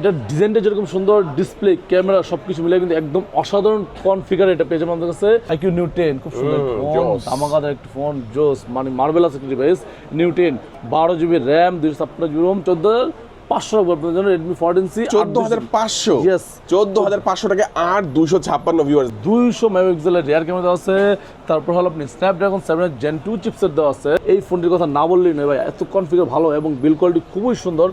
এটা ডিজাইনটা যেরকম সুন্দর ডিসপ্লে ক্যামেরা সবকিছু মিলে কিন্তু একদম অসাধারণ কনফিগার এটা পেয়েছে আমাদের কাছে আইকিউ নিউ টেন খুব সুন্দর ফোন। আমাদের একটা ফোন জোস মানে মার্বেল আছে ডিভাইস নিউ টেন বারো জিবি র্যাম দুইশো ছাপ্পান্ন জিবি রোম চোদ্দ পাঁচশো আপনার জন্য রেডমি ফোরটিন সি চোদ্দ হাজার পাঁচশো. চোদ্দ হাজার পাঁচশো টাকা আর দুশো ছাপ্পান্ন ভিউয়ার্স দুইশো মেগাপিক্সেলের রিয়ার ক্যামেরা আছে তারপর হলো আপনি Snapdragon seven gen two chipset দেওয়া আছে। এই ফোনটির কথা না বললেই নয় ভাই এত কনফিগার ভালো এবং বিল কোয়ালিটি খুবই সুন্দর।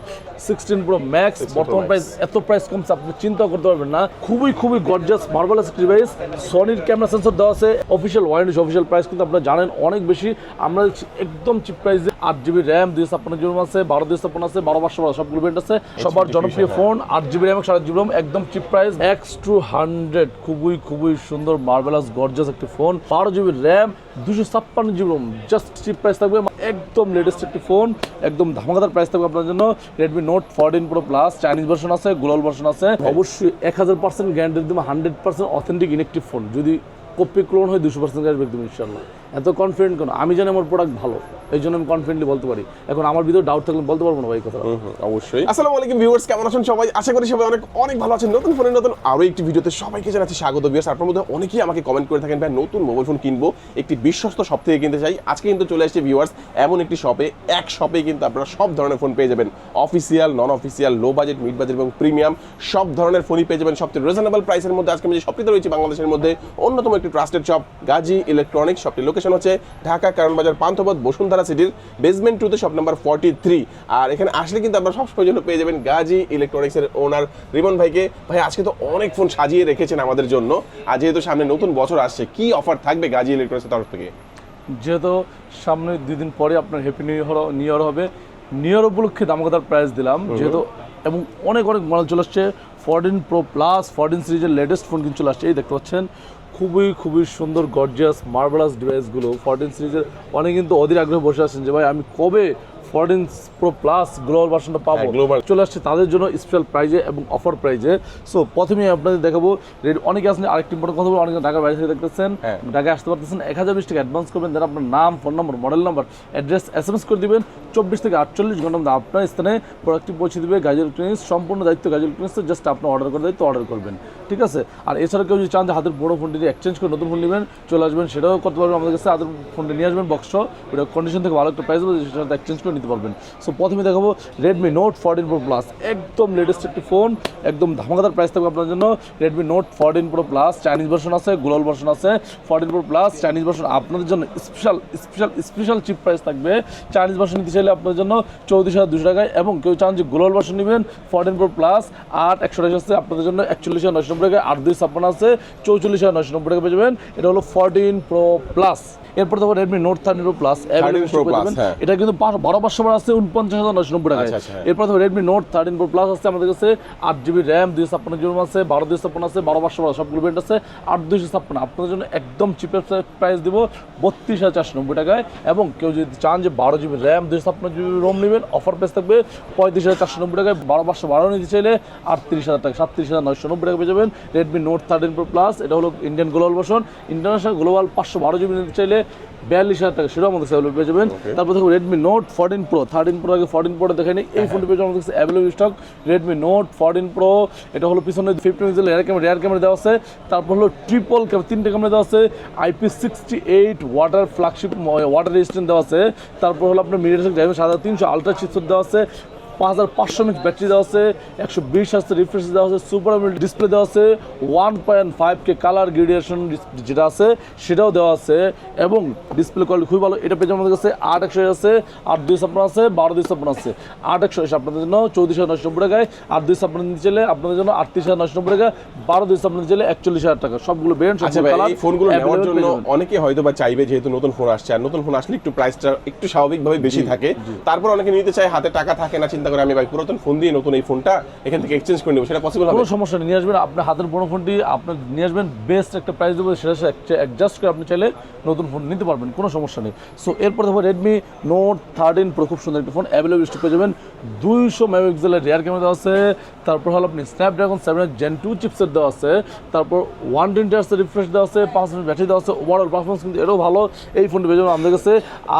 সিক্সটিন প্রো ম্যাক্স বর্তমান প্রাইস এত প্রাইস কমছে আপনি চিন্তা করতে পারবেন না। খুবই খুবই গর্জাস মার্বেলাস ডিভাইস সনির ক্যামেরা সেন্সর দেওয়া আছে অফিসিয়াল ওয়ারেন্টি অফিসিয়াল প্রাইস কিন্তু আপনারা জানেন অনেক বেশি। আমরা একদম চিপ প্রাইসে আট জিবি র্যাম দুই ছাপ্পান্ন জিবি আছে বারো দুই ছাপ্পান্ন আছে বারো পাঁচশো বারো সবগুলো ব্যান্ড আছে। সবার জনপ্রিয় ফোন আট জিবি র্যাম সাড়ে জিবি র্যাম একদম cheap price X two hundred খুবই খুবই সুন্দর মার্বেলাস গর্জাস একটি ফোন বারো জিবি র্যাম দুশো ছাপ্পান্ন GB ROM just cheap price থাকবে, একদম লেটেস্ট একটি ফোন একদম ধামাকাদার প্রাইস থাকবে আপনার জন্য Redmi note fourteen pro plus Chinese version আছে গ্লোবাল ভার্সন আছে, অবশ্যই এক হাজার পার্সেন্ট গ্যারান্টি দিবে hundred percent authentic inactive phone যদি কপি ক্লোন হয়, দুশো পার্সেন্ট গ্যারান্টি একদম ইনশাল্লাহ এত কনফিডেন্ট কেন? আমি জানি আমার প্রোডাক্ট ভালো এই জন্য আমি কনফিডেন্টলি বলতে পারি। এখন আমার ভিতরে ডাউট থাকলে বলতে পারব না ভাই কথা অবশ্যই। আসসালামু আলাইকুম ভিউয়ার্স কেমন আছেন সবাই? আশা করি সবাই অনেক অনেক ভালো আছেন। নতুন ফোনের নতুন আরও একটি ভিডিওতে সবাইকে জানাচ্ছি স্বাগত ভিউয়ার্স আপনার মধ্যে অনেকেই আমাকে কমেন্ট করে থাকেন ভাই নতুন মোবাইল ফোন কিনবো একটি বিশ্বস্ত শপ থেকে কিনতে চাই। আজকে কিন্তু চলে আসছে ভিউয়ার্স এমন একটি শপে এক শপে কিন্তু আপনারা সব ধরনের ফোন পেয়ে যাবেন। Official non official low budget mid budget এবং প্রিমিয়াম সব ধরনের ফোনই পেয়ে যাবেন সবচেয়ে রিজনেবল প্রাইসের মধ্যে। আজকে আমি যে শপটিতে রয়েছে বাংলাদেশের মধ্যে অন্যতম একটি ট্রাস্টেড শপ গাজী ইলেকট্রনিক্স শপটির লোকেশন হচ্ছে ঢাকা কারণবাজার পান্থপথ বসুন্ধরা সিটির বেসমেন্ট টুতে শপ নাম্বার ফর্টি থ্রি আর এখানে আসলে কিন্তু আপনারা সবসময় জন্য পেয়ে যাবেন গাজী ইলেকট্রনিক্সের ওনার রিমন ভাইকে। ভাই আজকে তো অনেক ফোন সাজিয়ে রেখেছেন আমাদের জন্য। আর যেহেতু সামনে নতুন বছর আসছে কি অফার থাকবে গাজী ইলেকট্রনিক্সের তরফ থেকে? যেহেতু সামনে দুদিন পরে আপনার happy new year new year হবে। নিউ ইয়ার উপলক্ষে দামকাদার প্রাইস দিলাম। যেহেতু এবং অনেক অনেক মডেল চলে আসছে। ফোরটিন প্রো প্লাস ফোরটিন সিরিজের লেটেস্ট ফোন কিন্তু চলে আসছে। এই দেখতে পাচ্ছেন। খুবই খুবই সুন্দর গর্জিয়াস মার্বেলাস ডিভাইসগুলো ফর্টিন সিরিজের অনেক কিন্তু অধীর আগ্রহে বসে আছেন যে, ভাই, আমি কবে ফোরটিন প্রো প্লাস গ্লোবাল ভার্সনটা পাবো। হ্যাঁ। চলে আসছে তাদের জন্য স্পেশাল প্রাইজে এবং অফার প্রাইজে সো প্রথমে আপনাদের দেখাবো রেড অনেকে আসলে আরেকটি বড় কথা বলব অনেকে ঢাকার বাইরে থেকে দেখতেছেন হ্যাঁ। ঢাকায় আসতে পারতেছেন। এক হাজার বিশ টাকা অ্যাডভান্স করবেন দেন আপনার নাম phone number model number address S M S করে দিবেন। চব্বিশ থেকে আটচল্লিশ ঘণ্টার মধ্যে আপনার স্থানে প্রোডাক্টটি পৌঁছে দেবে গাজী ইলেকট্রনিক্স সম্পূর্ণ দায়িত্ব গাজী ইলেকট্রনিক্স জাস্ট আপনার অর্ডার করে দায়িত্ব অর্ডার করবেন। ঠিক আছে? আর এছাড়া কেউ যদি চান যে হাতের বড় ফোনটি এক্সচেঞ্জ করে নতুন ফোন নেবেন চলে আসবেন সেটাও করতে পারবেন আমাদের কাছে। হাতের ফোনটি নিয়ে আসবেন বক্স ওটা কন্ডিশন থেকে ভালো একটা প্রাইস সেটা এক্সচেঞ্জ করে নিতে পারবেন। সো প্রথমে দেখাবো Redmi note fourteen pro plus একদম লেটেস্ট একটি ফোন একদম ধামাকাদার প্রাইস থাকবে আপনার জন্য। Redmi note fourteen pro plus Chinese version আছে গ্লোবাল ভার্সন আছে। Fourteen pro plus Chinese version আপনাদের জন্য special special special cheap price থাকবে। চাইনিজ ভার্সন নিতে চাইলে আপনাদের জন্য চৌত্রিশ হাজার দুশো টাকায় এবং কেউ চান যে গ্লোবাল ভার্সন নেবেন ফোরটিন প্রো প্লাস আট একশো টাকা আছে, আপনাদের জন্য একচল্লিশ হাজার নয়শো নব্বই টাকায়। আট দুই ছাপ্পান্ন আছে, চৌচল্লিশ হাজার নয়শো নব্বই টাকা পেয়ে যাবেন। এটা হলো ফোরটিন প্রো প্লাস এরপর দেখো Redmi note thirteen pro plus 13 Pro Plus। এটা কিন্তু বারো পাঁচশো বার আছে উনপঞ্চাশ হাজার নয়শো নব্বই টাকায়। আচ্ছা, আচ্ছা। এরপর দেখো Redmi note thirteen pro plus আছে আমাদের কাছে আট জিবি র্যাম দুই ছাপ্পান্ন জিবি আছে বারো দুই ছাপ্পান্ন আছে বারো পাঁচশো বারো সবগুলো ব্যান্ড আছে আট দুইশো ছাপ্পান্ন। আপনাদের জন্য একদম চিপের প্রাইস দিব বত্রিশ হাজার চারশো নব্বই টাকায় এবং কেউ যদি চান যে বারো জিবি র্যাম দুইশো ছাপ্পান্ন জিবি রোম নেবেন অফার প্রাইস থাকবে পঁয়ত্রিশ হাজার চারশো নব্বই টাকায়। বারো পাঁচশো বারো নিতে চাইলে আটত্রিশ হাজার টাকা সাতত্রিশ হাজার নয়শো নব্বই টাকা পেয়ে যাবেন Redmi note thirteen pro plus এটা হলো Indian global version international global পাঁচশো বারো জিবি নিতে চাইলে বিয়াল্লিশ হাজার টাকা সেটাও আমাদের অ্যাভেলেবল পেয়ে যাবেন। তারপর দেখো Redmi note fourteen pro thirteen pro আগে ফোরটিন প্রো দেখেনি এই ফোনটি পেয়ে আমাদের কাছে available stock Redmi note fourteen pro এটা হলো পিছনে ফিফটিন ইঞ্চের রেয়ার ক্যামেরা রেয়ার ক্যামেরা দেওয়া আছে তারপর হলো ট্রিপল ক্যামেরা তিনটে ক্যামেরা দেওয়া আছে IP sixty eight water flagship water resistant দেওয়া আছে তারপর হলো আপনার মিডিয়াটেক ড্রাইভার সাদা তিনশো আলট্রা চিপসেট দেওয়া আছে পাঁচ হাজার পাঁচশো মিনিট ব্যাটারি দেওয়া আছে একশো বিশ হাজার রিফ্রেশ দেওয়া আছে সুপার ডিসপ্লে দেওয়া আছে one point five K colour gradation যেটা আছে সেটাও দেওয়া আছে এবং ডিসপ্লে কোয়ালিটি খুবই ভালো। এটা পেয়ে আমাদের কাছে আট একশো আছে আট দুই ছাপ্পান্ন আছে বারো দুই ছাপ্পান্ন আছে। আট একশো এসে আপনাদের জন্য চৌত্রিশ হাজার নশো নব্বই টাকায় আট দুই ছাপ্পান্ন নিতে চাইলে আপনাদের জন্য আটত্রিশ হাজার নশো নব্বই টাকা বারো দুই ছাপ্পান্ন নিতে চাইলে একচল্লিশ হাজার টাকা। সবগুলো ব্র্যান্ড আচ্ছা ভাই এই ফোনগুলো নেওয়ার জন্য অনেকে হয়তো বা চাইবে যেহেতু নতুন ফোন আসছে আর নতুন ফোন আসলে একটু প্রাইসটা একটু স্বাভাবিকভাবে বেশি থাকে। তারপর অনেকে নিতে চায় হাতে টাকা থাকে না চিন্তা করে আমি ভাই পুরাতন ফোন দিয়ে নতুন এই ফোনটা এখান থেকে এক্সচেঞ্জ করে নেব। সেটা পসিবল হবে? কোনো সমস্যা নেই, নিয়ে আসবেন। আপনার হাতের বড় ফোনটি আপনার নিয়ে আসবেন বেস্ট একটা প্রাইস দেবো, সেটা অ্যাডজাস্ট করে আপনি চাইলে নতুন ফোন নিতে পারবেন, কোনো সমস্যা নেই। সো এরপর দেখো রেডমি নোট থার্টিন প্রো খুব সুন্দর একটা ফোন অ্যাভেলেবল স্টক পেয়ে যাবেন। দুইশো মেগাপিক্সেলের রেয়ার ক্যামেরা আছে তারপর হলো আপনি স্ন্যাপড্রাগন সেভেনের জেন টু চিপসেট দেওয়া আছে, তারপর ওয়ান টোয়েন্টি আর্সের রিফ্রেশ দেওয়া আছে, পাঁচ মিনিট ব্যাটারি দেওয়া আছে ওভারঅল পারফরমেন্স কিন্তু এটাও ভালো। এই ফোনটি পেয়ে যাবেন আমাদের কাছে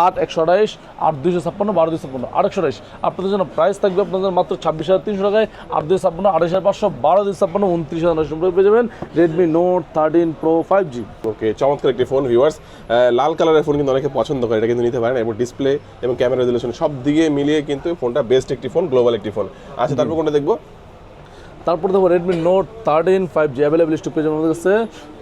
আট একশো আঠাইশ, আট দুইশো ছাপ্পান্ন, বারো দুইশো ছাপ্পান্ন, আট একশো আঠাইশ। আপনাদের জন্য প্রাইস থাকবে আপনাদের মাত্র ছাব্বিশ হাজার তিনশো টাকায়, আট দুই ছাপ্পান্ন আঠাশ হাজার পাঁচশো, বারো দুই ছাপ্পান্ন, উনত্রিশ হাজার নয়শো পেয়ে যাবেন Redmi note thirteen pro five G okay চমৎকার একটি ফোন ভিউয়ার্স লাল কালারের ফোন কিন্তু অনেকে পছন্দ করে, এটা কিন্তু নিতে পারেন। এবং ডিসপ্লে এবং ক্যামেরা রেজলিউশন সব দিকে মিলিয়ে কিন্তু ফোনটা বেস্ট একটি ফোন গ্লোবাল একটি ফোন আচ্ছা তারপর কোনটা দেখব? তারপর দেখো Redmi note thirteen five G available আছে আমাদের কাছে।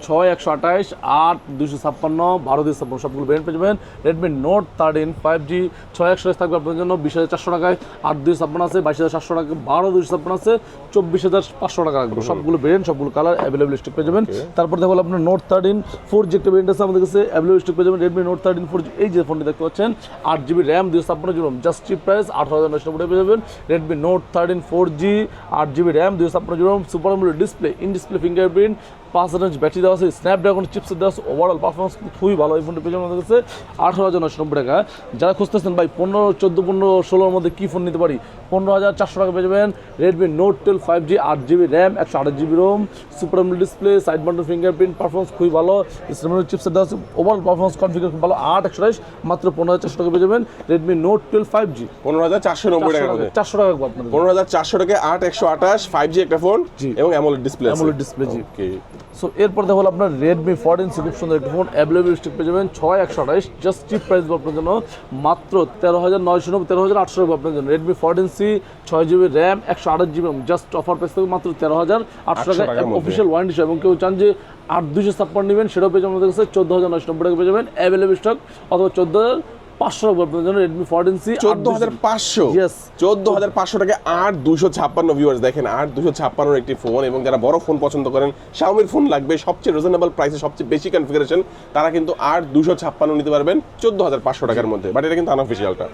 ছয় একশো আঠাইশ আট দুশো ছাপ্পান্ন বারো দুশো ছাপ্পান্ন সবগুলো ব্র্যান্ড পেয়ে যাবেন। Redmi Note thirteen five G ছয় একশো থাকবে আপনাদের জন্য বিশ হাজার চারশো টাকায়। আট দুশো ছাপ্পান্ন আছে বাইশ হাজার সাতশো টাকা বারো দুশো ছাপ্পান্ন আছে চব্বিশ হাজার পাঁচশো টাকা রাখব সবগুলো ব্র্যান্ড সবগুলো কালার অ্যাভেলেবল স্টক পেয়ে যাবেন। তারপর দেখো আপনার নোট থার্টিন ফোর জি একটা ব্র্যান্ড আছে আমাদের কাছে অ্যাভেলেবল স্টক পেয়ে যাবেন। Redmi Note thirteen four G এই যে ফোনটি দেখতে পাচ্ছেন আট জিবি র্যাম দুশো ছাপ্পান্ন জিবি জাস্ট চিপ প্রাইস আঠারো হাজার নশো পেয়ে যাবেন। Redmi Note thirteen four G আট জিবি র্যাম দুশো ছাপ্পান্ন GB super display in display fingerprint পাঁচ হাজার ইঞ্চ ব্যাটারি দেওয়া আছে স্ন্যাপড্রাগন চিপস দেওয়া আছে ওভারঅল পারফরমেন্স খুবই ভালো এই ফোনটি যাবেন আমাদের কাছে আঠারো হাজার নশো নব্বই টাকা। যারা খুঁজতেছেন ভাই পনেরো চোদ্দ পনেরো ষোলোর মধ্যে কী ফোন নিতে পারি? পনেরো হাজার চারশো টাকা পেয়ে যাবেন Redmi Note twelve five G আট জিবি র্যাম একশো আট GB ROM super display side mounted fingerprint performance খুবই ভালো স্ন্যাপড্রাগন চিপস দেওয়া আছে ওভারঅল পারফরমেন্স কনফিগার খুব ভালো আট একশো বাইশ মাত্র পনেরো হাজার চারশো টাকা পেয়ে যাবেন Redmi Note twelve five G পনেরো হাজার চারশো নব্বই মধ্যে। চারশো টাকা পনেরো হাজার চারশো টাকা আট একশো আঠাশ ফাইভ জি একটা ফোন জি। এবং অ্যামোলেড ডিসপ্লে AMOLED ডিসপ্লে জি। সো এরপর দেখো আপনার রেডমি ফোরটিন সি খুব সুন্দর একটা ফোন অ্যাভেলেবল স্টিক পেয়ে যাবেন ছয় একশো আঠাইশ জাস্ট চিপ প্রাইস আপনার জন্য মাত্র তেরো হাজার নয়শো নব্বই তেরো হাজার আটশো নব্বই আপনার জন্য। রেডমি ফোরটিন সি ছয় জিবি র্যাম একশো আঠাশ জিবি জাস্ট অফার প্রাইস থেকে মাত্র তেরো হাজার আটশো 800 টাকা। অফিসিয়াল ওয়ারেন্টি এবং কেউ চান যে আট দুশো ছাপ্পান্ন নেবেন সেটাও পেয়ে যাবেন আমাদের কাছে চোদ্দ হাজার নয়শো নব্বই টাকা পেয়ে যাবেন। অ্যাভেলেবল স্টক অথবা চোদ্দ হাজার পাঁচশো আপনার জন্য রেডমি ফোরটিন সি চোদ্দ হাজার পাঁচশো. চোদ্দ হাজার পাঁচশো টাকা আট দুশো ছাপ্পান্ন ভিউয়ার্স দেখেন আট দুশো ছাপ্পান্নর একটি ফোন এবং যারা বড় ফোন পছন্দ করেন শাওমির ফোন লাগবে সবচেয়ে রিজনেবল প্রাইসে সবচেয়ে বেশি কনফিগারেশন তারা কিন্তু আট দুশো ছাপ্পান্ন নিতে পারবেন চোদ্দ হাজার পাঁচশো টাকার মধ্যে। বাট এটা কিন্তু আনঅফিসিয়ালটা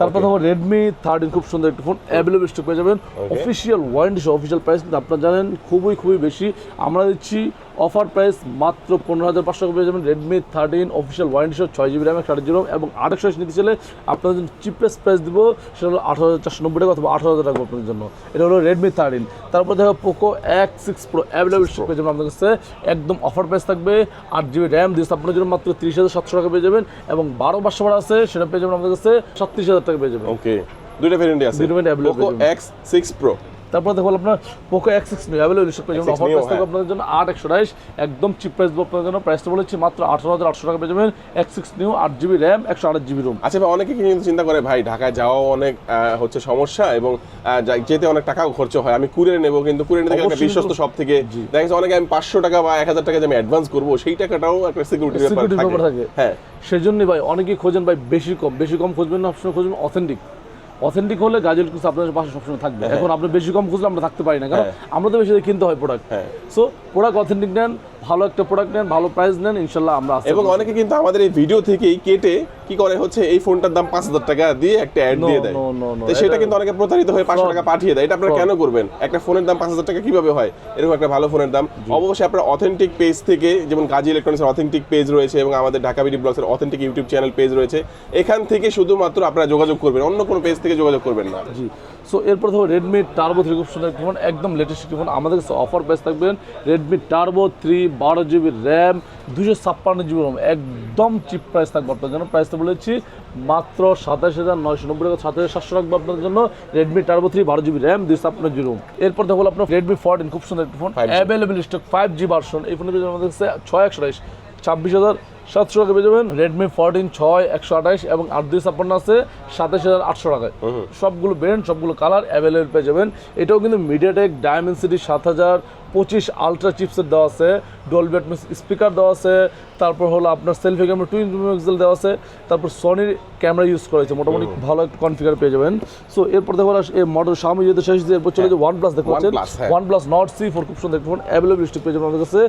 তারপর রেডমি থার্টিন খুব সুন্দর একটা ফোন অ্যাভেলেবল স্টক পেয়ে যাবেন। অফিসিয়াল ওয়ারেন্টি সহ অফিসিয়াল প্রাইস কিন্তু আপনারা জানেন খুবই খুবই বেশি। আমরা দিচ্ছি অফার প্রাইস মাত্র পনেরো হাজার পাঁচশো পেয়ে যাবেন রেডমি থার্টিন অফিসিয়াল ওয়ারেন্টি সহ ছয় জিবি র্যাম একশো জিরো এবং আটশো নিতে চলে আপনাদের জন্য চিপেস্ট প্রাইস দিব সেটা হলো আঠারো হাজার চারশো নব্বই টাকা অথবা আঠারো হাজার টাকা আপনাদের জন্য। এটা হলো রেডমি থার্টিন তারপর দেখো পোকো এক সিক্স প্রো অ্যাভেলেবল পেয়ে যাবেন আপনাদের কাছে। একদম অফার প্রাইস থাকবে আট জিবি র্যাম দিয়ে আপনার জন্য মাত্র তিরিশ হাজার সাতশো টাকা পেয়ে যাবেন এবং বারো পাঁচশো ভাড়া আছে সেটা পেয়ে যাবেন আমাদের কাছে সাতত্রিশ হাজার টাকা পেয়ে যাবেন। ওকে দুইটা ভেরিয়েন্টই আছে। দুইটা variant available Poco X six Pro তারপর দেখো আপনার Poco X six Neo available stock পেয়ে যাবেন। অফার প্রাইস থাকবে হ্যাঁ। আপনাদের জন্য আট একশো বাইশ একদম চিপ প্রাইস দেবো আপনাদের জন্য। প্রাইসটা বলেছি মাত্র আঠারো হাজার আটশো টাকা পেয়ে যাবেন। এক্স সিক্স নিউ আট জিবি র্যাম একশো আট জিবি রুম আচ্ছা ভাই অনেকে কিন্তু চিন্তা করে ভাই ঢাকায় যাওয়াও অনেক হচ্ছে সমস্যা এবং যেতে অনেক টাকাও খরচ হয়। আমি কুরিয়ারে নেব কিন্তু কুরিয়ার নিতে একটা বিশ্বস্ত সব থেকে দেখা যাচ্ছে অনেকে আমি পাঁচশো টাকা বা এক হাজার টাকা যে আমি অ্যাডভান্স করব সেই টাকাটাও একটা সিকিউরিটি ব্যাপার থাকে। থাকে। হ্যাঁ। সেজন্যই ভাই অনেকেই খোঁজেন ভাই বেশি কম। বেশি কম খুঁজবেন না সবসময় খুঁজবেন অথেন্টিক অথেন্টিক হলে গাজল কিছু আপনাদের পাশে সবসময় থাকবে। এখন আপনি বেশি কম খুঁজলে আমরা থাকতে পারি না কারণ হ্যাঁ। আমরা তো বেশি কিনতে হয় প্রোডাক্ট হ্যাঁ। সো প্রোডাক্ট অথেন্টিক নেন ভালো একটা প্রোডাক্ট নেন ভালো প্রাইস নেন ইনশাল্লাহ আমরা এবং অনেকে কিন্তু আমাদের এই ভিডিও থেকেই কেটে কি করে হচ্ছে এই ফোনটার দাম পাঁচ হাজার টাকা দিয়ে একটা অ্যাড দিয়ে দেয়। তো সেটা কিন্তু অনেকে প্রতারিত হয়ে পাঁচশো টাকা পাঠিয়ে দেয়। এটা আপনারা কেন করবেন? একটা ফোনের দাম পাঁচ হাজার টাকা কীভাবে হয়? এরকম একটা ভালো ফোনের দাম। অবশ্যই আপনার অথেন্টিক পেজ থেকে যেমন কাজী ইলেকট্রনিক্সের অথেন্টিক পেজ রয়েছে এবং আমাদের ঢাকা বিডি ব্লগসের অথেন্টিক ইউটিউব চ্যানেল পেজ রয়েছে এখান থেকে শুধুমাত্র আপনারা যোগাযোগ করবেন। অন্য কোনো পেজ থেকে যোগাযোগ করবেন না। জি। সো এরপর ধরো রেডমি টার্বো থ্রি খুব সুন্দর ফোন একদম লেটেস্ট একটি ফোন আমাদের কাছে অফার প্রাইস থাকবেন রেডমি টার্বো থ্রি বারো জিবি র্যাম দুশো ছাপ্পান্ন জিবি রোম একদম চিপ প্রাইস থাকবে আপনার জন্য। প্রাইসটা বলেছি মাত্র সাতাশ হাজার নয়শো নব্বই টাকা সাত হাজার সাতশো রাখব আপনার জন্য রেডমি টার্বো থ্রি বারো জিবি র্যাম দুশো ছাপ্পান্ন জিবি রোম এরপর দেখো আপনার রেডমি ফোরটিন খুব সুন্দর একটি phone 5G available stock five G version এই ফোনের পেয়ে আমাদের কাছে ছয় একশো ছাব্বিশ হাজার সাতশো টাকা পেয়ে যাবেন। রেডমি ফোরটিন ছয় একশো আঠাইশ এবং আট দুই ছাপ্পান্ন আছে সাতাশ হাজার আটশো টাকায়। সবগুলো ব্র্যান্ড সবগুলো কালার অ্যাভেলেবল পেয়ে যাবেন। এটাও কিন্তু মিডিয়াটেক ডায়মেন্সিটি সাত হাজার পঁচিশ আলট্রা চিপসের দেওয়া আছে ডল ব্যাটমিস স্পিকার দেওয়া আছে তারপর হলো আপনার সেলফি ক্যামেরা টুইন পিক্সেল দেওয়া আছে তারপর সনির ক্যামেরা ইউজ করা হয়েছে। মোটামুটি ভালো একটা কনফিগার পেয়ে যাবেন। সো এরপর দেখো এই মডেল স্বামী যেহেতু শেষ দিয়ে এরপর চলে যে ওয়ান প্লাস দেখতে পাচ্ছেন। One plus Nord C four খুব সুন্দর একটা ফোন অ্যাভেলেবল স্টক পেয়ে যাবেন আমাদের কাছে।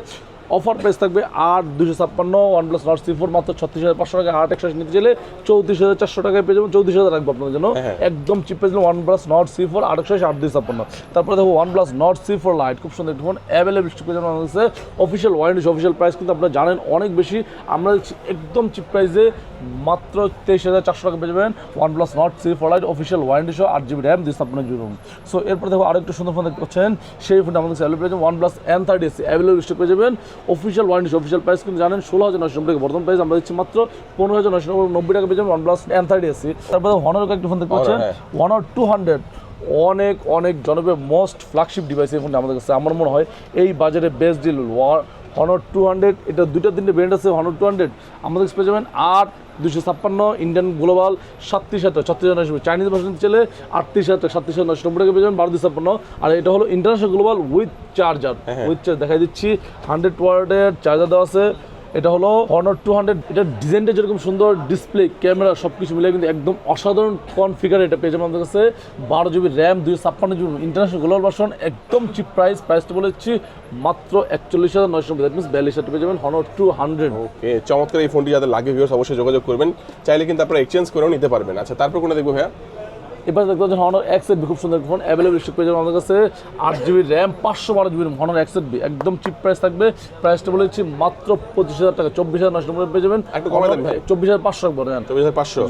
অফার প্রাইস থাকবে আট দুশো ছাপ্পান্ন one plus Nord C four মাত্র ছত্রিশ হাজার পাঁচশো টাকা আট একশো নিতে চাইলে চৌত্রিশ হাজার চারশো টাকায় পেয়ে যাবেন চৌত্রিশ হাজার রাখব আপনাদের জন্য। একদম cheap price OnePlus Nord C four আট একশো আট দুই ছাপ্পান্ন। তারপরে দেখো OnePlus Nord C four lite খুব সুন্দর একটি ফোন অ্যাভেলেবল পেয়ে যাবেন আমাদের কাছে অফিসিয়াল ওয়ারেন্টি অফিসিয়াল প্রাইস কিন্তু আপনারা জানেন অনেক বেশি। আমরা একদম চিপ প্রাইসে মাত্র তেইশ হাজার চারশো টাকা পেয়ে যাবেন OnePlus Nord C four lite official warranty সহ আট জিবি র্যাম দুই ছাপ্পান্ন জিবি রুম সো এরপর দেখো আরেকটু সুন্দর ফোন দেখতে পাচ্ছেন সেই ফোনটা আমাদের অ্যাভেলেবল পেয়ে যাবেন OnePlus N thirty SE available stock পেয়ে যাবেন। অফিসিয়াল ওয়ারেন্টি অফিসিয়াল প্রাইস কিন্তু জানেন ষোলো হাজার নশো নব্বই বর্তমান প্রাইস আমরা দিচ্ছি মাত্র পনেরো হাজার নশো নব্বই টাকা পেয়ে যাবেন one plus N thirty SE তারপরে হনার কয়েকটি ফোন দেখতে পাচ্ছেন। ওয়ান আর টু হান্ড্রেড অনেক অনেক জনপ্রিয় মোস্ট ফ্ল্যাগশিপ ডিভাইস এই ফোনটা আমাদের কাছে। আমার মনে হয় এই বাজারে best deal Honor two hundred এটা দুইটা তিনটে ব্র্যান্ড আছে হনর টু হান্ড্রেড আমাদের কাছে পেয়ে যাবেন আট দুশো ছাপ্পান্ন ইন্ডিয়ান গ্লোবাল সাতত্রিশ হাজার ছত্রিশ হাজার নয়শো চাইনিজ ভার্সন ছেলে আটত্রিশ হাজার সাতত্রিশ হাজার নয়শো নব্বই টাকা পেয়ে যাবেন বারো দুই ছাপ্পান্ন। আর এটা হলো international global with charger with charge দেখাই দিচ্ছি। হান্ড্রেড ওয়ার্ডের চার্জার দেওয়া আছে। এটা হলো হনর টু হান্ড্রেড এটা ডিজাইনটা যেরকম সুন্দর ডিসপ্লে ক্যামেরা সব কিছু মিলে কিন্তু একদম অসাধারণ কনফিগার এটা পেয়ে যাবেন আমাদের কাছে। বারো জিবি র্যাম দুই ছাপ্পান্ন জিবি ইন্টারন্যাশনাল গ্লোবাল ভার্সন একদম চিপ প্রাইস প্রাইসটা বলেছি মাত্র একচল্লিশ হাজার নয়শো দ্যাট মিনস বিয়াল্লিশ হাজার পেয়ে যাবেন হনর টু হান্ড্রেড ওকে চমৎকার এই ফোনটি যাদের লাগে ভিউয়ার্স অবশ্যই যোগাযোগ করবেন। চাইলে কিন্তু আপনারা এক্সচেঞ্জ করেও নিতে পারবেন। আচ্ছা তারপর কোনো দেখব ভাইয়া? এবার দেখতে পাচ্ছেন হনর এক্স বি খুব সুন্দর ফোন অ্যাভেলেবল স্টক পেয়ে যাবেন আমাদের কাছে। আট জিবি র্যাম পাঁচশো বারো জিবি হনর এক্স বি একদম চিপ প্রাইস থাকবে। প্রাইসটা বলেছি মাত্র পঁচিশ হাজার টাকা। চব্বিশ হাজার নশো পেয়ে যাবেন। চব্বিশ হাজার পাঁচশো রাখব চব্বিশ হাজার পাঁচশো?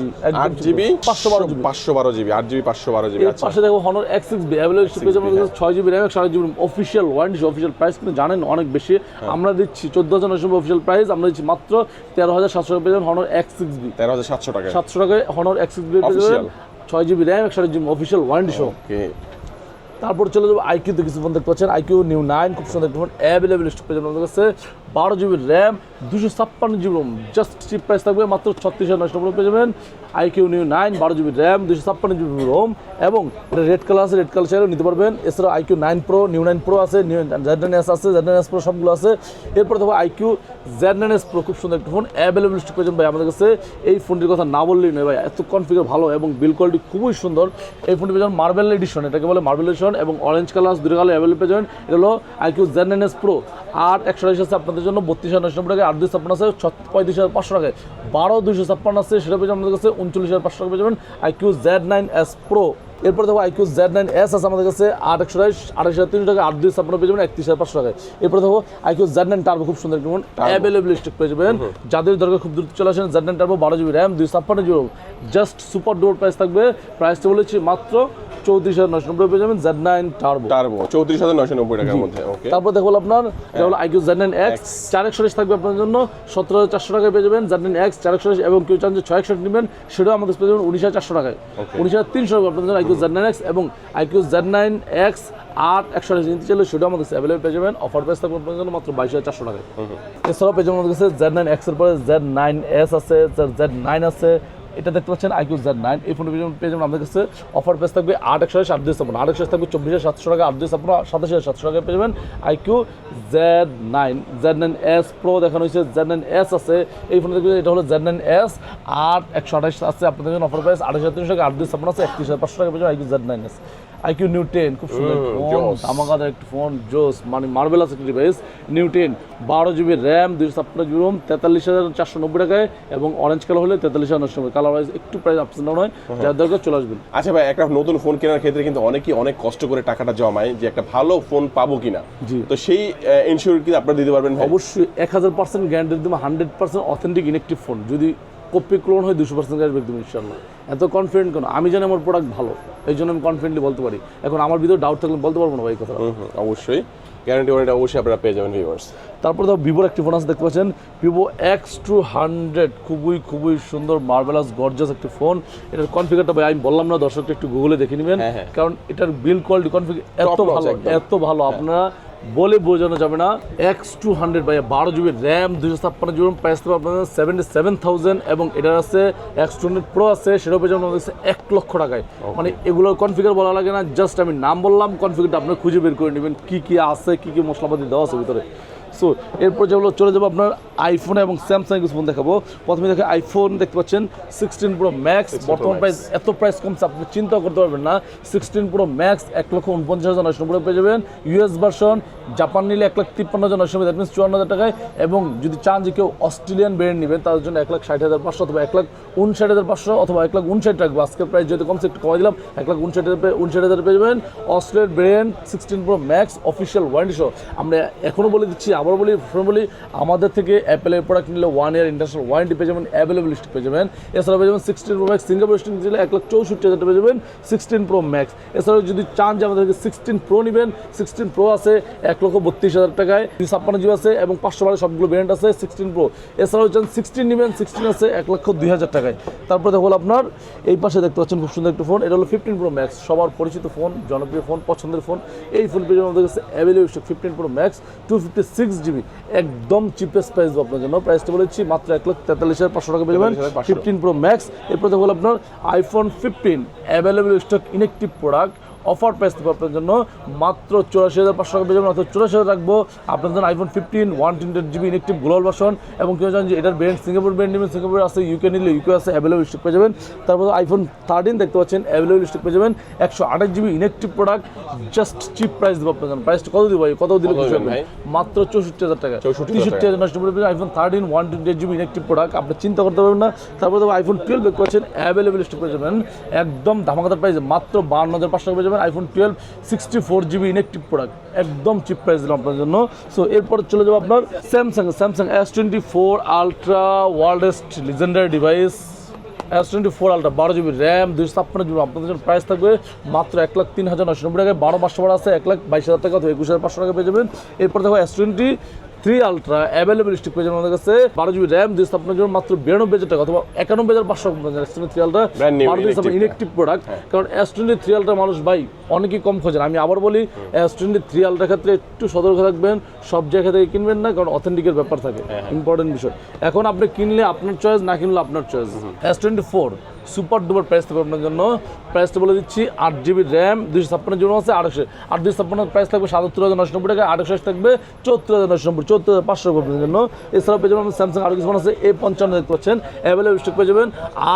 আট জিবি 512 GB পাঁচশো বারো জিবি আট জিবি পাঁচশো বারো জিবি আচ্ছা। পাশে দেখো Honor X six B available পেয়ে যাবেন আমাদের ছয় জিবি র্যাম একশো GB official warranty official price কিন্তু জানেন অনেক বেশি। হ্যাঁ। আমরা দিচ্ছি চোদ্দ হাজার নশো অফিসিয়াল প্রাইস আমরা দিচ্ছি মাত্র তেরো হাজার সাতশো টাকা পেয়ে যাবেন হনর এক্স সিক্স বি তেরো হাজার সাতশো টাকা সাতশো টাকায় হনর এক্স সিক্স বি পেয়ে যাবেন। ছয় জিবি র্যাম একশো জিবি অফিসিয়াল ওয়ারেন্টি সহ। ওকে তারপর চলে যাব আইকিউতে কিছু ফোন দেখতে পাচ্ছেন। আইকিউ নিউ নাইন খুব সুন্দর দেখতে ফোন অ্যাভেলেবল স্টক পেয়ে যাবেন আমাদের কাছে। বারো জিবি র্যাম, দুশো ছাপ্পান্ন GB ROM just cheap price থাকবে, মাত্র ছত্রিশ হাজার নশো পেয়ে যাবেন। আইকিউ নিউ নাইন বারো জিবি র্যাম, দুশো ছাপ্পান্ন জিবি রোম এবং এটা রেড কালার আছে রেড কালার চাইলেও নিতে পারবেন। এছাড়াও iQOO nine Pro Neo nine Pro আছে নিউ জেড নাইন এস আছে জেড নাইন এস প্রো সবগুলো আছে। এরপর দেখো iQOO Z nine S Pro খুব সুন্দর একটা ফোন অ্যাভেলেবল স্টক পেয়ে যাবেন ভাই আমাদের কাছে। এই ফোনটির কথা না বললেই নয় ভাই, এত কনফিগার ভালো এবং বিল কোয়ালিটি খুবই সুন্দর। এই ফোনটি পেয়ে যাবেন মার্বেল এডিশন এটাকে বলে মার্বেল এডিশন এবং অরেঞ্জ কালার দুটো কালার অ্যাভেলেবল পেয়ে যাবেন। এটা হলো iQOO Z nine S Pro আট একশো আছে আপনাদের জন্য বত্রিশ হাজার নশো টাকা আট দুই ছাপ্পান্ন আছে পঁয়ত্রিশ হাজার পাঁচশো টাকা বারো দুইশো ছাপ্পান্ন আছে, সেটা পেয়ে আমাদের কাছে, উনচল্লিশ হাজার পাঁচশো টাকা পেয়ে যাবেন iQOO Z nine S Pro এরপর দেখো আইকিউ জেড নাইন এস আছে আমাদের কাছে আট একশো আড়াইশ আড়াইশ হাজার তিনশো টাকা আট দুই ছাপ্পান্ন পেয়ে যাবেন একত্রিশ হাজার পাঁচশো টাকায়। এরপর দেখো আইকিউ জেড নাইন টার্বো খুব সুন্দর কেমন অ্যাভেলেবল স্টক পেয়ে যাবেন। যাদের দরকার খুব দ্রুত চলে আসেন জেড নাইন টার্বো বারো জিবি র্যাম দুই ছাপ্পান্ন GB just super duper price থাকবে। প্রাইসটা বলেছি মাত্র চৌত্রিশ হাজার নশো নব্বই পেয়ে যাবেন জেড নাইন টার্বো টার্বো চৌত্রিশ হাজার নয়শো নব্বই টাকার মধ্যে ওকে তারপর দেখো আপনার হলো আইকিউ জেড নাইন এক্স চার একশো থাকবে আপনার জন্য সতেরো হাজার চারশো টাকায় পেয়ে যাবেন জেড নাইন এক্স চার একশো এবং কেউ চান যে ছয় একশো নেবেন সেটাও আমাদের পেয়ে যাবেন উনিশ হাজার চারশো টাকায়। উনিশ হাজার তিনশো টাকা আপনাদের জন্য আইকিউ জেড নাইন এক্স এবং আইকিউ জেড নাইন এক্স আট একশো নিতে চাইলে সেটা আমাদের অ্যাভেলেবল পেয়ে যাবেন। অফার প্রাইস থাকবে জন্য মাত্র বাইশ হাজার চারশো টাকা এছাড়াও পেয়ে যাবেন আমাদের কাছে জেড নাইন এক্সের পরে জেড নাইন এস আছে জেড নাইন আছে এটা দেখতে পাচ্ছেন আইকিউ জেড নাইন। এই ফোনটা পেয়ে যাবেন আমাদের কাছে। অফার প্রাইস থাকবে আট একশো আট দুই ছাপ্পান্ন। আট একশো থাকবে চব্বিশ হাজার সাতশো টাকা আট দুই ছাপ্পান্ন সাতাশ হাজার সাতশো টাকা পেয়ে যাবেন iQOO Z nine. Z nine S Pro দেখানো হয়েছে। জেড নাইন এস আছে। এই ফোনটা দেখবে এটা হলো জেড নাইন এস। আট একশো আঠাশ আছে আপনাদের জন্য অফার প্রাইস। আঠাশ হাজার তিনশো টাকা আট দুই ছাপ্পান্ন আছে। একত্রিশ হাজার পাঁচশো টাকা পেয়ে যাবেন iQOO Z nine S. IQOO Neo ten খুব সুন্দর ফোন। আমাদের একটি ফোন জোস। মানে মার্বেল আছে ডিভাইস নিউ টেন বারো জিবি র্যাম দুইশো ছাপ্পান্ন জিবি রোম তেতাল্লিশ হাজার চারশো নব্বই টাকায় এবং অরেঞ্জ কালার হলে তেতাল্লিশ হাজার নশো নব্বই। কালার ওয়াইজ একটু প্রাইস আপস ডাউন হয় যার দরকার চলে আসবেন। আচ্ছা ভাই একটা নতুন ফোন কেনার ক্ষেত্রে কিন্তু অনেকেই অনেক কষ্ট করে টাকাটা জমায় যে একটা ভালো ফোন পাবো কিনা। জি। তো সেই ইনসিওর কি আপনারা দিতে পারবেন অবশ্যই এক হাজার পার্সেন্ট গ্যারান্টি দেবো hundred percent authentic inactive phone যদি কপি ক্লোন হয় দুশো পার্সেন্ট গ্যারান্টি দেবো ইনশাল্লাহ এত কনফিডেন্ট কেন? আমি জানি আমার প্রোডাক্ট ভালো এই জন্য আমি কনফিডেন্টলি বলতে পারি। এখন আমার ভিতরে ডাউট থাকলে বলতে পারব না ভাই কথা অবশ্যই। গ্যারান্টি ওয়ারেন্টি অবশ্যই আপনারা পেয়ে যাবেন ভিউয়ার্স তারপর ধর ভিভোর একটি ফোন আছে দেখতে পাচ্ছেন? ভিভো এক্স টু হান্ড্রেড খুবই খুবই সুন্দর মার্বেলাস গর্জাস একটি ফোন এটার কনফিগারটা ভাই আমি বললাম না দর্শকটা একটু গুগলে দেখে নেবেন। হ্যাঁ, হ্যাঁ। কারণ এটার বিল কোয়ালিটি কনফিগার এত ভালো এত ভালো। আপনারা বলে বোঝানো যাবে না। এক্স টু হান্ড্রেড ভাই বারো জিবি র্যাম দুশো ছাপ্পান্ন জিবি প্রাইস তো আপনাদের সেভেন্টি সেভেন থাউজেন্ড এবং এটার আছে এক্স টু হান্ড্রেড প্রো আছে সেটাও পেয়ে যাবেন এক লক্ষ টাকায়। মানে এগুলোর কনফিগার বলা লাগে না জাস্ট আমি নাম বললাম কনফিগারটা আপনি খুঁজে বের করে নেবেন কী কী আছে কী কী মশলাপাতি দেওয়া আছে ভিতরে। সো এরপর যেগুলো চলে যাব আপনার আইফোন এবং স্যামসাং কিছু ফোন দেখাবো। প্রথমে দেখে আইফোন দেখতে পাচ্ছেন সিক্সটিন প্রো ম্যাক্স বর্তমান প্রাইস এত প্রাইস কমছে আপনি চিন্তা করতে পারবেন না। সিক্সটিন প্রো ম্যাক্স এক লক্ষ উনপঞ্চাশ হাজার নয়শো নব্বই পেয়ে যাবেন। ইউএস ভার্সন জাপান নিলে এক লাখ তিপ্পান্ন হাজার নয়শো দ্যাট মিনস চুয়ান্ন হাজার টাকায়। এবং যদি চান যে কেউ অস্ট্রেলিয়ান ব্র্যান্ড নেবেন তার জন্য এক লাখ ষাট হাজার পাঁচশো অথবা এক লাখ উনষাট হাজার পাঁচশো অথবা এক লাখ উনষাট রাখব আজকের প্রাইস যদি কমছে একটু কমাই দিলাম এক লাখ উনষাট হাজার উনষাট হাজার পেয়ে যাবেন। Australian brand sixteen Pro Max official warranty সহ। আমরা এখনও বলে দিচ্ছি আবার বলি ফোন বলি, আমাদের থেকে অ্যাপেলের প্রোডাক্ট নিলে ওয়ান ইয়ার ইন্টারন্যাশনাল ওয়ারেন্টি পেয়ে যাবেন অ্যাভেলেবল স্টিক পেয়ে যাবেন। এছাড়া পেয়ে যাবেন sixteen Pro Max Singapore stock দিলে এক লাখ চৌষট্টি হাজার পেয়ে যাবেন সিক্সটিন প্রো ম্যাক্স এছাড়াও যদি চান যে আমাদেরকে সিক্সটিন প্রো নেবেন সিক্সটিন প্রো আছে, এক লক্ষ বত্রিশ হাজার টাকায়। ছাপ্পান্ন জিবি আছে এবং পাঁচশো বারে সবগুলো ব্র্যান্ড আছে সিক্সটিন প্রো এছাড়াও চান সিক্সটিন নেবেন সিক্সটিন আছে, এক লক্ষ দুই হাজার টাকায়। তারপরে দেখো আপনার, এই পাশে দেখতে পাচ্ছেন খুব সুন্দর একটা ফোন এটা হলো ফিফটিন প্রো ম্যাক্স সবার পরিচিত ফোন জনপ্রিয় ফোন পছন্দের ফোন এই ফোন পেয়ে আমাদের কাছে available fifteen Pro Max two fifty six GB একদম চিপেস্ট প্রাইস দেবো আপনার জন্য। প্রাইসটা বলেছি মাত্র এক লাখ তেতাল্লিশ হাজার পাঁচশো টাকা পেয়ে যাবেন। ফিফটিন প্রো ম্যাক্স এরপর দেখো আপনার iPhone fifteen available stock inactive product offer price দেবো আপনার জন্য। মাত্র চুরাশি হাজার পাঁচশো টাকা পেয়ে যাবেন অর্থাৎ চুরাশি হাজার রাখব। আপনার জন্য iPhone fifteen one twenty GB inactive global version এবং কেউ জানেন যে এটার ব্র্যান্ড সিঙ্গাপুর ব্র্যান্ড নেবেন সিঙ্গাপুর আছে ইউকে নিলে ইউকে আছে অ্যাভেলেবল স্টক পেয়ে যাবেন। তারপর আইফোন থার্টিন দেখতে পাচ্ছেন অ্যাভেলেবল স্টক পেয়ে যাবেন একশো আঠাশ GB inactive product just cheap price দেবো আপনার জন্য। প্রাইসটা কত দিব কত দিলে খুশি মাত্র চৌষট্টি হাজার টাকা। 64,000 তেষট্টি হাজার নষ্ট করে iPhone thirteen one twenty GB inactive product আপনি চিন্তা করতে পারবেন না। তারপর আইফোন টুয়েলভ দেখতে পাচ্ছেন অ্যাভেলেবল স্টক পেয়ে যাবেন। একদম ধামাকাদার প্রাইস মাত্র বান্ন হাজার পাঁচশো টাকা পেয়ে যাবেন। IPhone twelve sixty four GB inactive product একদম চিপ প্রাইস দিলাম আপনার জন্য। সো এরপর চলে যাব আপনার Samsung Samsung S twenty four Ultra worldest legendary device S twenty four Ultra বারো জিবি র্যাম দুইশো ছাপ্পান্ন জিবি আপনাদের জন্য প্রাইস থাকবে মাত্র এক লাখ তিন হাজার নশো নব্বই টাকায়। বারো পাঁচশো ভাড়া আছে, এক লাখ বাইশ হাজার টাকা অথবা একুশ হাজার পাঁচশো টাকা পেয়ে যাবেন। এরপর দেখো S twenty three Ultra available stock পেয়ে যাবেন আমাদের কাছে। বারো জিবি র্যাম দুইশো ছাপ্পান্ন জন্য মাত্র বিরানব্বই হাজার টাকা অথবা একানব্বই হাজার পাঁচশো এস থ্রি আলট্রা। বারো দুইশো inactive, ইনেকটিভ প্রোডাক্ট কারণ এস থ্রি আলট্রা মানুষ ভাই অনেকেই কম খোঁজেন। আমি আবার বলি এস থ্রি আলট্রার ক্ষেত্রে একটু সতর্ক থাকবেন। সব জায়গা থেকে কিনবেন না কারণ অথেন্টিকের ব্যাপার থাকে। ইম্পর্টেন্ট বিষয়। এখন আপনি কিনলে আপনার চয়েস না কিনলে আপনার choice twenty four super duper price থাকবে আপনার জন্য। প্রাইসটা বলে দিচ্ছি আট জিবি র্যাম, দুইশো ছাপ্পান্ন জিবি আছে, আটশো, আট দুইশো ছাপ্পান্ন প্রাইস থাকবে সাতাত্তর হাজার নশো নব্বই টাকা, আটশো থাকবে চৌত্তর হাজার নশো নব্বই, চৌত্তর হাজার পাঁচশো আপনার জন্য। এছাড়াও পেয়ে যাবেন স্যামসাং আরও কিছু আছে এ পঞ্চান্ন দেখতে পাচ্ছেন। অ্যাভেলেবল স্টক পেয়ে যাবেন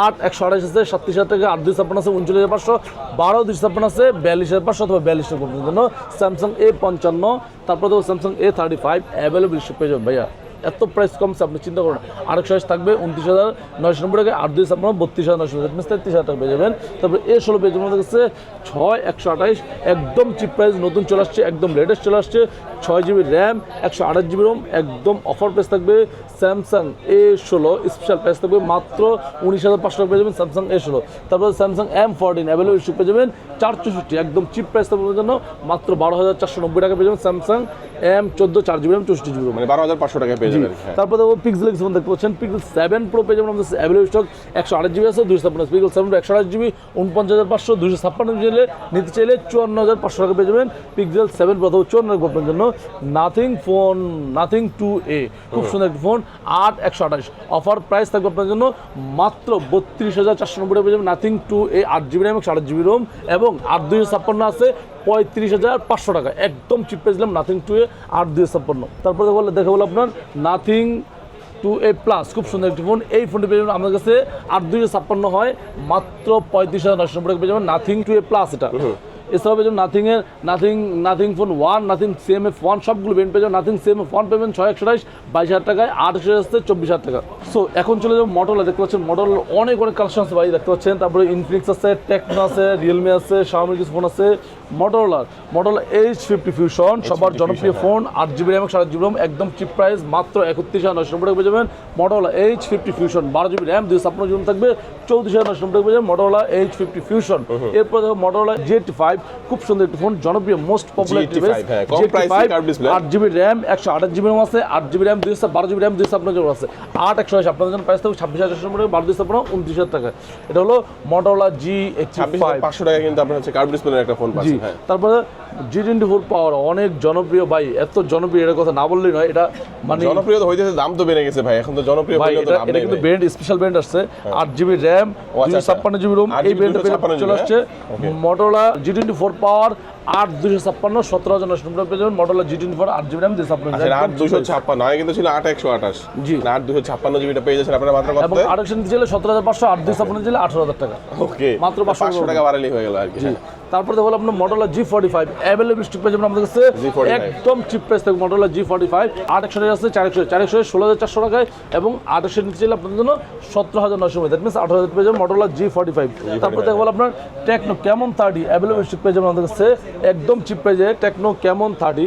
আট, একশো আঠাশ আছে, সাতত্রিশ হাজার টাকা, আট দুই ছাপ্পান্ন আছে, উনচল্লিশ হাজার পাঁচশো, বারো, দুইশো ছাপ্পান্ন আছে, বিয়াল্লিশ হাজার পাঁচশো অথবা বিয়াল্লিশ টাকা আপনার জন্য। স্যামসাং এ পঞ্চান্ন, তারপর তো Samsung A thirty five available stock পেয়ে যাবেন ভাইয়া। এত প্রাইস কমছে আপনি চিন্তা করুন আরেকশো থাকবে উনত্রিশ হাজার নয়শো নব্বই টাকা আট দুই আপনার বত্রিশ হাজার নয়শো তেত্রিশ হাজার টাকা পেয়ে যাবেন। তারপরে এ ষোলো পেয়ে যাবেন আমাদের কাছে ছয় একশো আঠাইশ একদম চিপ প্রাইস নতুন চলে আসছে, একদম লেটেস্ট চলে আসছে, ছয় জিবি র্যাম একশো আঠাশ জিবি রোম একদম অফার প্রাইস থাকবে স্যামসাং এ ষোলো স্পেশাল প্রাইস থাকবে মাত্র উনিশ হাজার পাঁচশো টাকা পেয়ে যাবেন স্যামসাং এ ষোলো। তারপরে Samsung M fourteen available issue পেয়ে যাবেন চার চৌষট্টি একদম চিপ প্রাইস থাকবে জন্য, মাত্র বারো হাজার চারশো নব্বই টাকা পেয়ে যাবেন স্যামসাং এম চোদ্দ, চার জিবি র্যাম চৌষট্টি জিবি মানে বারো হাজার পাঁচশো টাকা পেয়ে হ্যাঁ। তারপর দেখো পিক্সেল ফোন দেখতে পাচ্ছেন পিক্সেল সেভেন প্রো পেয়ে যাবেন আমাদের অ্যাভেলেবল স্টক একশো আট জিবি আছে দুশো ছাপ্পান্ন পিক্সেল সেভেন একশো আট জিবি উনপঞ্চাশ হাজার পাঁচশো দুশো ছাপ্পান্ন জিবি নিতে চাইলে চুয়ান্ন হাজার পাঁচশো টাকা পেয়ে যাবেন পিক্সেল সেভেন প্রো অথবা চুয়ান্ন আপনার জন্য Nothing phone Nothing two A খুব সুন্দর একটা ফোন আট একশো আঠাশ। অফার প্রাইস থাকবে আপনার জন্য মাত্র বত্রিশ হাজার চারশো নব্বই পেয়ে যাবেন নাথিং টু এ আট জিবি র্যাম একশো আট জিবি রোম এবং আট দুইশো ছাপ্পান্ন আছে। পঁয়ত্রিশ হাজার পাঁচশো টাকা। একদম চিপ পেয়েছিলাম নাথিং টু এ আট দুই ছাপ্পান্ন। তারপরে দেখা বলে দেখা বলো আপনার নাথিং টু এ প্লাস খুব সুন্দর একটি ফোন এই ফোনটি পেয়ে যাবেন আমাদের কাছে আট দুইশো ছাপ্পান্ন হয়, মাত্র পঁয়ত্রিশ হাজার নশো নব্বই টাকা পেয়ে যাবেন। নাথিং টু এ প্লাস এটা। এছাড়াও পেয়ে যাবেন নাথিং এর Nothing Nothing phone one Nothing CM F one সবগুলো বেন পেয়ে যাবেন Nothing CM F one payment ছয় একশো বাইশ বাইশ হাজার টাকায় আট একশো আসছে চব্বিশ হাজার টাকা। সো এখন চলে যাব মডেল দেখতে পাচ্ছেন মডেল অনেক অনেক কালেকশন আছে ভাই দেখতে পাচ্ছেন। তারপরে ইনফিনিক্স আছে টেকনো আছে রিয়েলমি আছে শাওমির কিছু ফোন আছে। মটোরোলার মটোরোলা এইচ ফিফটি ফিউশন সবার জনপ্রিয় ফোন আট জিবি র্যাম সাত জিবি র্যাম একদম চিপ প্রাইস মাত্র একত্রিশ হাজার নশো টাকা পেয়ে যাবেন। মটোরোলা এইচ ফিফটি ফিউশন বারো জিবি র্যাম দুই ছাপ্পান্ন জিবি থাকবে চৌত্রিশ হাজার নশো টাকা পেয়ে যাবেন মটোরোলা এইচ ফিফটি ফিউশন এরপর দেখো মটোরোলা জেটি ফাইভ খুব সুন্দর একটি ফোন জনপ্রিয় মোস্ট পপুলার GT5 হ্যাঁ, curved display। আট জিবি র্যাম একশো আঠাশ জিবি আছে আট জিবি র্যাম দুইশো বারো জিবি র্যাম দুইশো আপনার জন্য আছে। আট একশো আপনাদের জন্য প্রাইস থাকবে ছাব্বিশ হাজার টাকা বারো দুইশো আপনার উনত্রিশ হাজার টাকা। এটা হলো জি পাঁচশো টাকা কিন্তু আপনার হচ্ছে কার্ভ ডিসপ্লের একটা ফোন জি হ্যাঁ। তারপরে জি টোয়েন্টি ফোর পাওয়ার অনেক জনপ্রিয় ভাই এত জনপ্রিয় এটার কথা না বললেই নয় এটা মানে জনপ্রিয় তো হইতেছে দাম তো বেড়ে গেছে ভাই এখন তো জনপ্রিয় ভাই এটা এটা কিন্তু ব্র্যান্ড স্পেশাল ব্র্যান্ড আসছে আট জিবি র্যাম আচ্ছা, দুইশো আচ্ছা। ছাপ্পান্ন জিবি রোম এই GB, ব্র্যান্ডের চলে আসছে. Motorola G twenty four power আট দুশো ছাপ্পান্ন সতেরো হাজার নশো নব্বই পেয়ে যাবেন। মডেল জি টোয়েন্টি ফোর আট জিবি র্যাম দুশো ছাপ্পান্ন আচ্ছা আট দুশো ছাপ্পান্ন আগে কিন্তু ছিল আট একশো আঠাশ। জি। আট দুশো ছাপ্পান্ন জিবিটা পেয়ে যাচ্ছেন আপনারা মাত্র এবং আট আরেকশন নিতে চাইলে সতেরো হাজার পাঁচশো আট দুশো ছাপ্পান্ন দিলে আঠারো হাজার টাকা। ওকে। মাত্র 500 পাঁচশো টাকা বাড়ালি হয়ে গেল আর কি। তারপরে দেখো আপনার Motorola G forty five available stock পেয়ে যাবেন আমাদের কাছে। একদম চিপ প্রাইস থাকবে মডেলা জি ফর্টি ফাইভ আট একশো আছে চার একশো চার একশো ষোলো হাজার চারশো টাকায় এবং একশো নিতে চাইলে আপনাদের জন্য সতেরো হাজার নশো দ্যাট মিনস আঠারো হাজার পেয়ে যাবেন মডেলা জি ফর্টি ফাইভ তারপর দেখো আপনার টেকনো কেমন থার্টি অ্যাভেলেবল স্টক পেয়ে যাবেন আমাদের কাছে। একদম চিপ প্রাইসে টেকনো কেমন থার্টি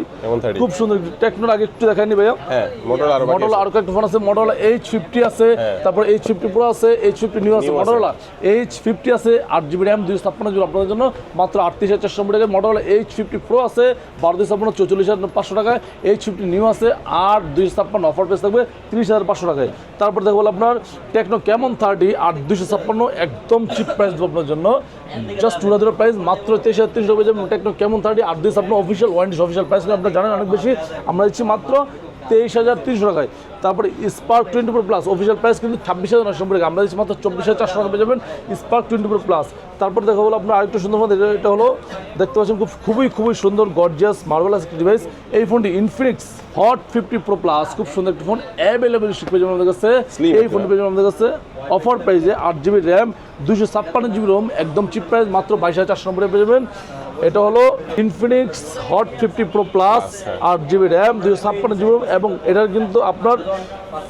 খুব সুন্দর। টেকনোর আগে একটু দেখায়নি ভাইয়া। হ্যাঁ মোটর আরও বাকি মডেল আছে। আরও কয়েকটা ফোন আছে মডেল এইচ ফিফটি আছে হ্যাঁ। তারপর এইচ ফিফটি প্রো আছে এইচ ফিফটি নিউ আছে। মডেল এইচ ফিফটি আছে আট জিবি র্যাম দুইশো ছাপ্পান্ন জিবি আপনাদের জন্য মাত্র আটত্রিশ হাজার চারশো টাকায় মডেল এইচ ফিফটি প্রো আছে, বারো দুইশো ছাপ্পান্ন চৌচল্লিশ হাজার পাঁচশো টাকায় এইচ ফিফটি নিউ আছে, আট দুইশো ছাপ্পান্ন অফার পেস থাকবে তিরিশ হাজার পাঁচশো টাকায়। তারপর দেখব আপনার টেকনো কেমন থার্টি আট দুইশো ছাপ্পান্ন, একদম চিপ প্রাইস দেবো আপনার জন্য। জাস্ট টু হাজার প্রাইস মাত্র তেইশ হাজার তিনশো টাকা টেকনো কেমন থার্টি আট দুইশো ছাপ্পান্ন অফিসিয়াল ওয়ারেন্টি অফিসিয়াল প্রাইস আপনার জানেন অনেক বেশি। আমরা দিচ্ছি মাত্র তেইশ হাজার তিনশো টাকায়। তারপরে Spark twenty four plus official price কিন্তু ছাব্বিশ হাজার নশো টাকা। আমরা দিচ্ছি মাত্র চব্বিশ হাজার চারশো টাকা পেয়ে যাবেন স্পার্ক টোয়েন্টি ফোর প্লাস তারপর দেখা হলো আপনার আরেকটু সুন্দর ফোন এটা- এটা হলো দেখতে পাচ্ছেন খুব খুবই খুবই সুন্দর গর্জিয়াস মার্বেলাস একটি ডিভাইস এই ফোনটি Infinix Hot fifty Pro plus খুব সুন্দর একটি ফোন অ্যাভেলেবল পেয়ে যাবেন আমাদের কাছে। এই ফোনটি পেয়ে যাবেন আমাদের কাছে। অফার প্রাইসে আট জিবি র্যাম দুশো ছাপ্পান্ন জিবি রোম একদম চিপ প্রাইস মাত্র বাইশ হাজার চারশো নব্বই পেয়ে যাবেন। এটা হলো Infinix Hot fifty Pro plus আট জিবি র্যাম দুশো ছাপ্পান্ন জিবি এবং এটার কিন্তু আপনার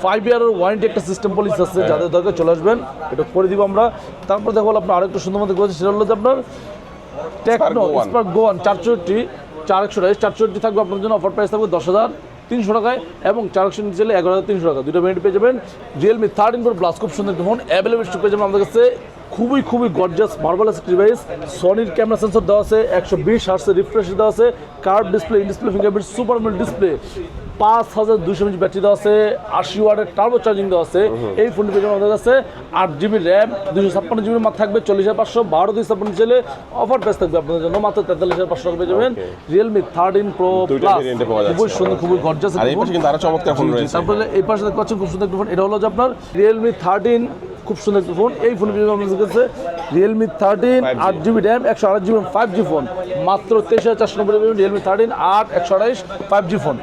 ফাইভ ইয়ারের ওয়ারেন্টি একটা সিস্টেম পলিসি আছে যাদের দরকার চলে আসবেন এটা করে দিব আমরা। তারপর দেখো আপনার আরেকটা সুন্দর মধ্যে করেছে সেটা হলো যে আপনার টেকনো। স্পার্ক গোয়ান চারশোটি চার একশো রাইস চারশোটি থাকবে আপনার জন্য অফার প্রাইস থাকবে দশ হাজার তিনশো টাকায় এবং চার একশো নিচে এগারো হাজার তিনশো টাকা। দুটো মিনিট পেয়ে যাবেন। রিয়েলমি থার্টিন প্রো প্লাস খুব সুন্দর ফোন অ্যাভেলেবল স্টক পেয়ে যাবেন আমাদের কাছে। খুবই খুবই গর্জাস মার্বেলাস ডিভাইস সনির ক্যামেরা সেন্সর দেওয়া আছে একশো বিশ হার্সের রিফ্রেশ দেওয়া আছে curve display in display fingerprint super mill display পাঁচ হাজার দুশো এমএচ ব্যাটারি দেওয়া আছে আশি ওয়ার্ডের টার্বো চার্জিং দেওয়া আছে এই ফোনটি যাবেন আমাদের কাছে। আট জিবি র্যাম দুশো ছাপ্পান্ন জিবি মাত্র থাকবে চল্লিশ হাজার পাঁচশো বারো দুই ছাপ্পান্ন চলে অফার প্রাইস থাকবে আপনাদের জন্য মাত্র তেতাল্লিশ হাজার পাঁচশো টাকা পেয়ে যাবেন। Realme thirteen Pro. খুবই সুন্দর খুবই গর্জাস আর এই পাশে কিন্তু আরও চমৎকার ফোন রয়েছে। তারপরে এই পাশে দেখতে পাচ্ছেন খুব সুন্দর একটা ফোন এটা হলো যে আপনার রিয়েলমি থার্টিন খুব সুন্দর একটা ফোন এই ফোন আমাদের কাছে রিয়েলমি থার্টিন আট জিবি র্যাম একশো আট জিবি ফাইভ জি ফোন মাত্র তেইশ হাজার চারশো নব্বই রিয়েলমি থার্টিন আট একশো আঠাইশ ফাইভ জি ফোন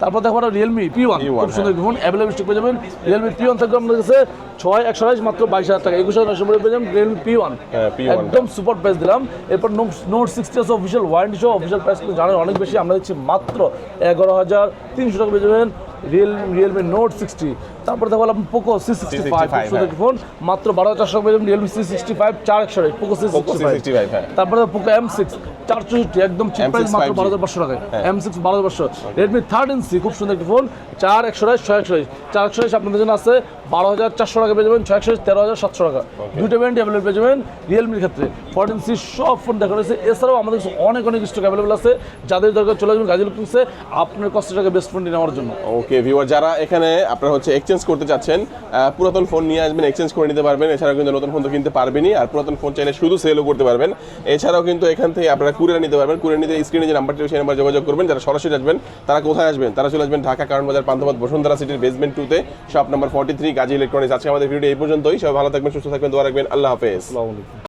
তারপর দেখো আমরা রিয়েলমি পি ওয়ান P1 খুব সুন্দর ফোন অ্যাভেলেবল স্টক পেয়ে যাবেন। রিয়েলমি পি ওয়ান থাকবে আমাদের কাছে ছয় একশো আঠাইশ মাত্র বাইশ হাজার টাকা। একুশ হাজার নশো পেয়ে যাবেন রিয়েলমি পি ওয়ান P1 একদম সুপার প্রাইস দিলাম। এরপর নোট সিক্সটি আছে অফিসিয়াল ওয়ারেন্টি সহ অফিসিয়াল প্রাইস কিন্তু জানেন অনেক বেশি। আমরা দিচ্ছি মাত্র এগারো হাজার তিনশো টাকা পেয়ে যাবেন রিয়েল রিয়েলমি নোট সিক্সটি তারপর দেখো আপনি Poco C sixty five C65 সুন্দর ফোন মাত্র বারো হাজার চারশো রিয়েলমি সি সিক্সটি ফাইভ চার একশো Poco C sixty five C65 হ্যাঁ। তারপরে পোকো এম সিক্স চারশোষট্টি একদম চিপ প্রাইস মাত্র বারো হাজার পাঁচশো টাকায়। এম সিক্স বারো হাজার পাঁচশো। রেডমি থার্টিন সি খুব সুন্দর একটি ফোন চার একশো রাইস ছয় একশো রাইস চার একশো রাইস আপনাদের জন্য আছে বারো হাজার চারশো টাকা পেয়ে যাবেন ছয় একশো তেরো হাজার সাতশো টাকা। দুটো ব্যান্ড অ্যাভেলেবল পেয়ে যাবেন রিয়েলমির ক্ষেত্রে। ফোরটিন সি সব ফোন দেখা রয়েছে। এছাড়াও আমাদের অনেক অনেক স্টক অ্যাভেলেবল আছে। যাদের দরকার চলে আসবেন গাজী লুকিংসে আপনার কষ্ট টাকা বেস্ট ফোনটি নেওয়ার জন্য। ওকে ভিউয়ার যারা এখানে আপনার হচ্ছে এক্সচেঞ্জ করতে চাচ্ছেন পুরাতন ফোন নিয়ে আসবেন এক্সচেঞ্জ করে নিতে পারবেন। এছাড়াও কিন্তু নতুন ফোন তো কিনতে পারবেনই, আর পুরাতন ফোন চাইলে শুধু সেলও করতে পারবেন। এছাড়াও কিন্তু এখান থেকে আপনারা কুরিয়ার নিতে পারবেন। কুরিয়ার নিতে স্ক্রিনে যে নাম্বারটি সেই নাম্বার যোগাযোগ করবেন। যারা সরাসরি আসবেন, তারা কোথায় আসবেন? তারা চলে আসবেন ঢাকা, কারণ বাজার, পান্থপথ, বসুন্ধরা সিটির বেসমেন্ট টুতে shop number forty three Gazi electronics আজকে আমাদের ভিডিও এই পর্যন্তই। সব ভালো থাকবেন, সুস্থ থাকবেন, দোয়া রাখবেন। আল্লাহ হাফেজ।